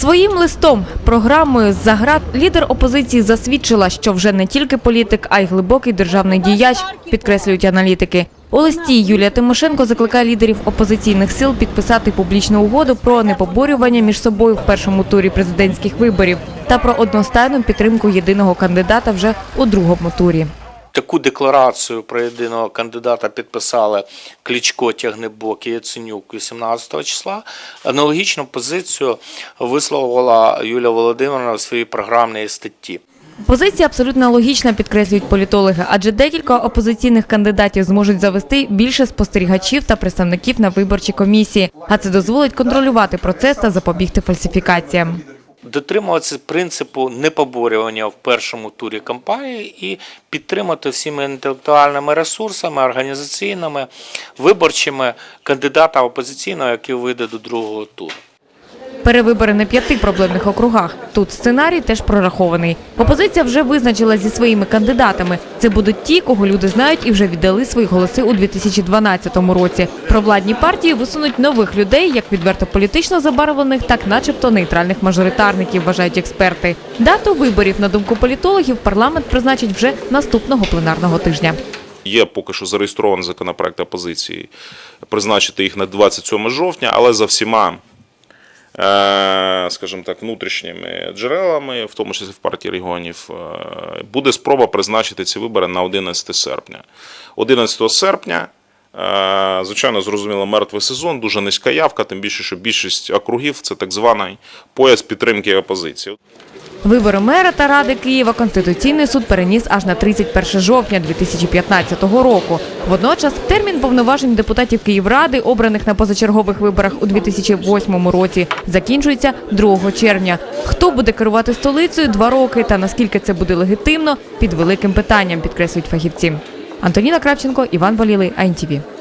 Своїм листом, програмою з заград лідер опозиції засвідчила, що вже не тільки політик, а й глибокий державний діяч, підкреслюють аналітики. У листі Юлія Тимошенко закликає лідерів опозиційних сил підписати публічну угоду про непоборювання між собою в першому турі президентських виборів та про одностайну підтримку єдиного кандидата вже у другому турі. Таку декларацію про єдиного кандидата підписали Кличко, Тягнебок і Яценюк 18 числа. Аналогічну позицію висловила Юлія Володимировна в своїй програмній статті. Позиція абсолютно логічна, підкреслюють політологи, адже декілька опозиційних кандидатів зможуть завести більше спостерігачів та представників на виборчі комісії, а це дозволить контролювати процес та запобігти фальсифікаціям. Дотримуватися принципу непоборювання в першому турі кампанії і підтримати всіми інтелектуальними ресурсами, організаційними, виборчими кандидата опозиційного, який вийде до другого туру. Перевибори на п'яти проблемних округах. Тут сценарій теж прорахований. Опозиція вже визначила зі своїми кандидатами. Це будуть ті, кого люди знають і вже віддали свої голоси у 2012 році. Провладні партії висунуть нових людей, як відверто політично забарвлених, так начебто нейтральних мажоритарників, вважають експерти. Дату виборів, на думку політологів, парламент призначить вже наступного пленарного тижня. Є поки що зареєстрований законопроект опозиції призначити їх на 27 жовтня, але за всіма, скажімо так, внутрішніми джерелами, в тому числі в партії регіонів, е, буде спроба призначити ці вибори на 11 серпня. 11 серпня. е, Звичайно, зрозуміло, мертвий сезон, дуже низька явка, тим більше, що більшість округів це так званий пояс підтримки опозиції. Вибори мера та ради Києва Конституційний суд переніс аж на 31 жовтня 2015 року. Водночас термін повноважень депутатів Київради, обраних на позачергових виборах у 2008 році, закінчується 2 червня. Хто буде керувати столицею два роки та наскільки це буде легітимно, під великим питанням, підкреслюють фахівці. Антоніна Кравченко, Іван Валілий, АНТВ.